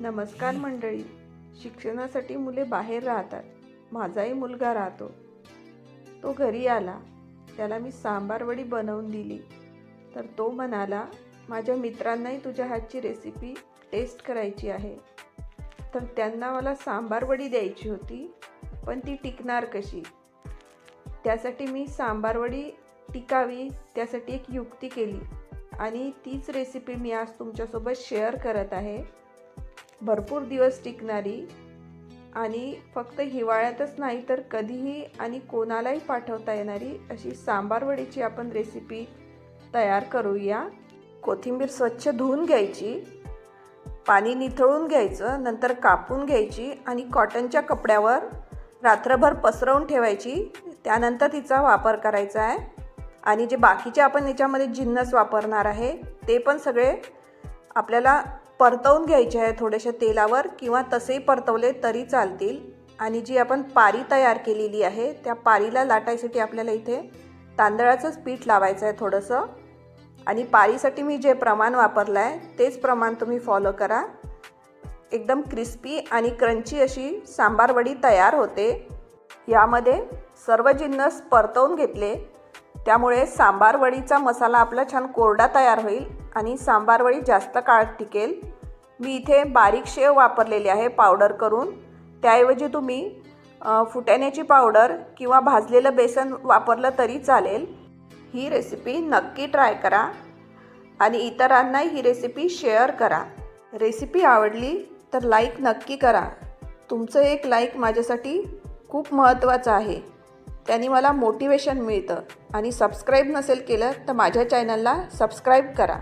नमस्कार मंडळी. शिक्षणासाठी मुले बाहेर राहतात. माझाही मुलगा राहतो. तो घरी आला. त्याला मी सांबारवडी बनवून दिली. तर तो म्हणाला माझ्या मित्रांनाही तुझ्या हातची रेसिपी टेस्ट करायची आहे. तर त्यांना मला सांबारवडी द्यायची होती पण ती टिकणार कशी? त्यासाठी मी सांबारवडी टिकावी त्यासाठी एक युक्ती केली. आणि तीच रेसिपी मी आज तुमच्यासोबत शेअर करत आहे. भरपूर दिवस टिकणारी आणि फक्त हिवाळ्यातच नाही तर कधीही आणि कोणालाही पाठवता येणारी अशी सांबार वडीची आपण रेसिपी तयार करूया. कोथिंबीर स्वच्छ धुवून घ्यायची पाणी निथळून घ्यायचं नंतर कापून घ्यायची आणि कॉटनच्या कपड्यावर रात्रभर पसरवून ठेवायची. त्यानंतर तिचा वापर करायचा आहे. आणि जे बाकीचे आपण याच्यामध्ये जिन्नस वापरणार आहे ते पण सगळे आपल्याला परतवून घ्यायचे आहे थोडेसे तेलावर किंवा तसेही परतवले तरी चालतील. आणि जी आपण पारी तयार केलेली आहे त्या पारीला लाटायसाठी आपल्याला इथे तांदळाचंच पीठ लावायचं आहे थोडंसं. आणि पारीसाठी मी जे प्रमाण वापरलं आहे तेच प्रमाण तुम्ही फॉलो करा. एकदम क्रिस्पी आणि क्रंची अशी सांबार वडी तयार होते. यामध्ये सर्व जिन्नस परतवून घेतले. त्यामुळे सांबारवडीचा मसाला आपला छान कोरडा तयार होईल आणि सांबारवडी जास्त काळ टिकेल. मी इथे बारीक शेव वापरलेली आहे पावडर करून. त्याऐवजी तुम्ही फुट्याण्याची फुटाण्याची पावडर किंवा भाजलेलं बेसन वापरलं तरी चालेल. ही रेसिपी नक्की ट्राय करा आणि इतरांनाही ही रेसिपी शेअर करा. रेसिपी आवडली तर लाईक नक्की करा. तुमचं एक लाईक माझ्यासाठी खूप महत्त्वाचं आहे. त्यांनी मला मोटिवेशन मिळतं आणि सबस्क्राईब नसेल केलं तर माझ्या चॅनलला सबस्क्राईब करा.